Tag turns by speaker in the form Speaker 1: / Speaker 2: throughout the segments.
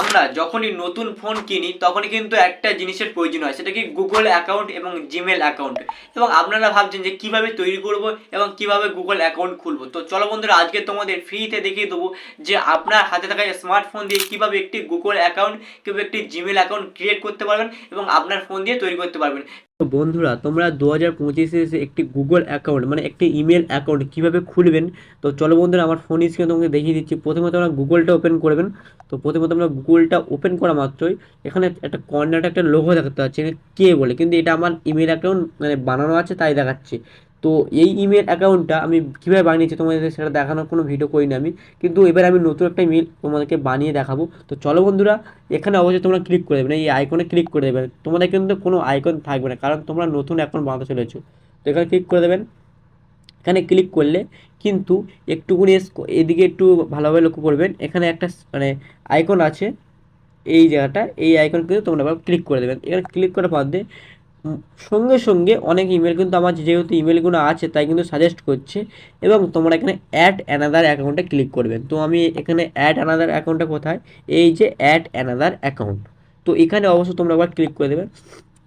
Speaker 1: আমরা যখনই নতুন ফোন কিনি, তখনই কিন্তু একটা জিনিসের প্রয়োজন হয়, সেটা কি গুগল অ্যাকাউন্ট এবং জিমেল অ্যাকাউন্ট এবং আপনারা ভাবছেন যে কীভাবে তৈরি করব এবং কীভাবে গুগল অ্যাকাউন্ট খুলবো। তো চলো বন্ধুরা, আজকে তোমাদের ফ্রিতে দেখিয়ে দেবো যে আপনার হাতে থাকা স্মার্টফোন দিয়ে কীভাবে একটি গুগল অ্যাকাউন্ট কীভাবে একটি জিমেল অ্যাকাউন্ট ক্রিয়েট করতে পারবেন এবং আপনার ফোন দিয়ে তৈরি করতে পারবেন। বন্ধুরা, তোমরা দু হাজার পঁচিশে একটি গুগল অ্যাকাউন্ট মানে একটি ইমেল অ্যাকাউন্ট কীভাবে খুলবেন? তো চলো বন্ধুরা, আমার ফোন স্ক্রিনে তোমাকে দেখিয়ে দিচ্ছি। প্রথমে তোমরা গুগলটা ওপেন করবেন। তো প্রথমে তোমরা গুগলটা ওপেন করা মাত্রই এখানে একটা কর্নারটা একটা লোগো দেখতে পাচ্ছি কে বলে, কিন্তু এটা আমার ইমেল অ্যাকাউন্ট মানে বানানো আছে, তাই দেখাচ্ছে। তো এই ইমেল অ্যাকাউন্টটা আমি কীভাবে বানিয়েছি তোমাদের সেটা দেখানোর কোনো ভিডিও করিনি আমি। কিন্তু এবার আমি নতুন একটা ইমেল তোমাদেরকে বানিয়ে দেখাবো। তো চলো বন্ধুরা, এখানে অবশ্যই তোমরা ক্লিক করে দেবে এই আইকনে ক্লিক করে দেবেন তোমাদের কিন্তু কোনো আইকন থাকবে না, কারণ তোমরা নতুন অ্যাকাউন্ট বানাতে চলেছো। তো এখানে ক্লিক করে দেবেন। এখানে ক্লিক করলে কিন্তু একটুকুনি এদিকে একটু ভালোভাবে লক্ষ্য করবেন। এখানে একটা মানে আইকন আছে, এই জায়গাটা, এই আইকন কিন্তু তোমরা ক্লিক করে দেবেন। এখানে ক্লিক করার পর দিয়ে সঙ্গে সঙ্গে অনেক ইমেল কিন্তু আমার যেহেতু ইমেলগুলো আছে তাই কিন্তু সাজেস্ট করছে এবং তোমরা এখানে অ্যাড অ্যানাদার অ্যাকাউন্টে ক্লিক করবেন তো আমি এখানে অ্যাড অ্যানাদার অ্যাকাউন্টটা কোথায়? এই যে অ্যাড অ্যানাদার অ্যাকাউন্ট তো এখানে অবশ্য তোমরা আবার ক্লিক করে দেবে।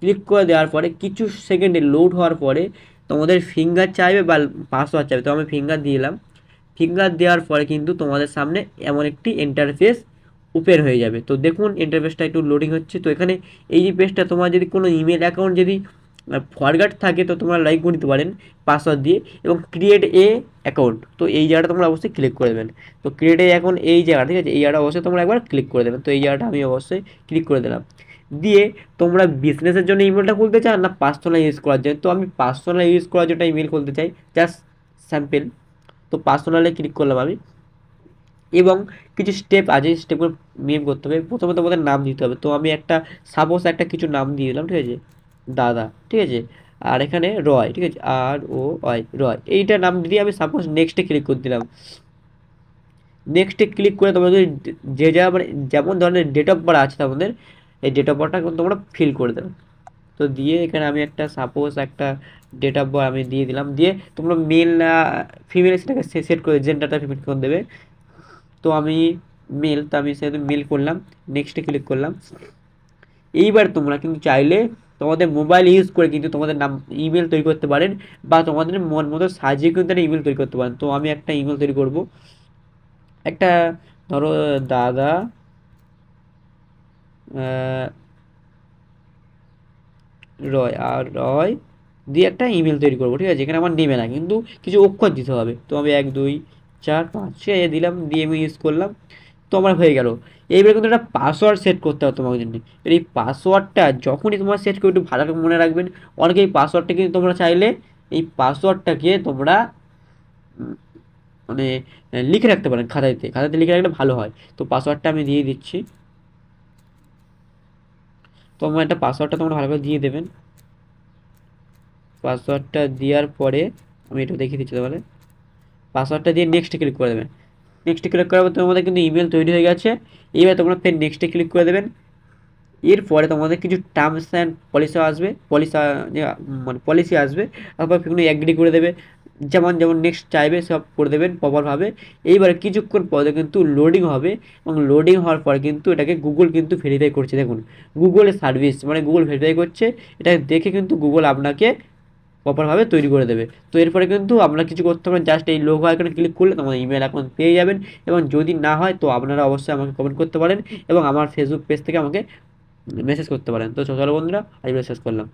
Speaker 1: ক্লিক করে দেওয়ার পরে কিছু সেকেন্ডে লোড হওয়ার পরে তোমাদের ফিঙ্গার চাইবে বা পাসওয়ার্ড চাইবে। তো আমি ফিঙ্গার দিলাম। ফিঙ্গার দেওয়ার পরে কিন্তু তোমাদের সামনে এমন একটি ইন্টারফেস ওপেন হয়ে যাবে। তো দেখুন ইন্টারফেসটা একটু লোডিং হচ্ছে। তো এখানে এই যে পেজটা তোমার যদি কোনো ইমেল অ্যাকাউন্ট যদি ফরগাট থাকে, তো তোমরা লাইক করে দিতে পারেন পাসওয়ার্ড দিয়ে এবং ক্রিয়েট এ অ্যাকাউন্ট তো এই জায়গাটা তোমরা অবশ্যই ক্লিক করে দেবেন। তো ক্রিয়েট এ অ্যাকাউন্ট এই জায়গা, ঠিক আছে? এই জায়গাটা অবশ্যই তোমরা একবার ক্লিক করে দেবেন। তো এই জায়গাটা আমি অবশ্যই ক্লিক করে দিলাম। দিয়ে তোমরা বিজনেসের জন্য ইমেলটা খুলতে চাও না পার্সোনাল ইউজ করার জন্য? তো আমি পার্সোনাল ইউজ করার জন্য ইমেল খুলতে চাই। জাস্ট স্যাম্পেল তো পার্সোনালে ক্লিক করলাম আমি। এবং কিছু স্টেপ আছে স্টেপগুলো মেম করতে হবে। প্রথমে তোমাদের নাম দিতে হবে। তো আমি একটা সাপোজ একটা কিছু নাম দিয়ে দিলাম, ঠিক আছে? দাদা, ঠিক আছে? আর এখানে রয়, ঠিক আছে? আর ও অয় রয়। এইটা নাম দিয়ে আমি সাপোজ নেক্সটে ক্লিক করে দিলাম। নেক্সটে ক্লিক করে তোমরা যদি যে যা মানে যেমন ধরনের ডেট অফ বার্থ আছে তোমাদের, এই ডেট অফ বার্থটা তোমরা ফিল করে দেবে। তো দিয়ে এখানে আমি একটা সাপোজ একটা ডেট অফ বার্থ আমি দিয়ে দিলাম। দিয়ে তোমরা মেল না ফিমেল সেটাকে সেট করে জেন্ডারটা ফিমেল করে দেবে। তো আমি মেল তো আমি সেহেতু মেল করলাম নেক্সটে ক্লিক করলাম। এইবার তোমরা কিন্তু চাইলে তোমাদের মোবাইল ইউজ করে কিন্তু তোমাদের নাম ইমেল তৈরি করতে পারেন বা তোমাদের মন মতো সাজিয়ে কিন্তু একটা ইমেল তৈরি করতে পারেন। তো আমি একটা ইমেল তৈরি করব। একটা ধরো দাদা রয়, আর রয় দিয়ে একটা ইমেল তৈরি করব, ঠিক আছে? এখানে আমার নেবে না, কিন্তু কিছু অক্ষর দিতে হবে। তো আমি এক, দুই চার, পাঁচ সে দিলাম, দিয়ে আমি ইউজ করলাম। তো আমার হয়ে গেল। এইবারে কিন্তু একটা পাসওয়ার্ড সেট করতে হবে তোমার জন্য। এই পাসওয়ার্ডটা যখনই তোমার সেট করে একটু ভালো করে মনে রাখবেন। অনেকে এই পাসওয়ার্ডটা কিন্তু তোমরা চাইলে এই পাসওয়ার্ডটাকে তোমরা মানে লিখে রাখতে পারেন খাতাতে। খাতাতে লিখে রাখলে ভালো হয়। তো পাসওয়ার্ডটা আমি দিয়ে দিচ্ছি। তোমার একটা পাসওয়ার্ডটা তোমরা ভালো করে দিয়ে দেবেন। পাসওয়ার্ডটা দেওয়ার পরে আমি একটু দেখিয়ে দিচ্ছি তাহলে পাসওয়ার্ডটা দিয়ে নেক্সটে ক্লিক করে দেবেন। নেক্সটে ক্লিক করার পর তোমাদের কিন্তু ইমেল তৈরি হয়ে গেছে। এইবার তোমরা ফের নেক্সটে ক্লিক করে দেবেন। এরপরে তোমাদের কিছু টার্মস অ্যান্ড পলিসি আসবে। পলিসি মানে পলিসি আসবে। তারপর সেগুলো অ্যাগ্রি করে দেবে। যেমন যেমন নেক্সট চাইবে, সব করে দেবেন প্রপারভাবে এইবারে কিছুক্ষণ পরে কিন্তু লোডিং হবে এবং লোডিং হওয়ার পর কিন্তু এটাকে গুগল কিন্তু ভেরিফাই করছে। দেখুন গুগল সার্ভিস মানে গুগল ভেরিফাই করছে। এটা দেখে কিন্তু গুগল আপনাকে প্রপারভাবে তৈরি করে দেবে। তো এরপরে কিন্তু আপনারা কিছু করতে পারেন জাস্ট এই লোগো আইকনে ক্লিক করলে তোমাদের ইমেল অ্যাকাউন্ট পেয়ে যাবেন এবং যদি না হয় তো আপনারা অবশ্যই আমাকে কমেন্ট করতে পারেন এবং আমার ফেসবুক পেজ থেকে আমাকে মেসেজ করতে পারেন। তো চলো বন্ধুরা আজকে শেষ করলাম।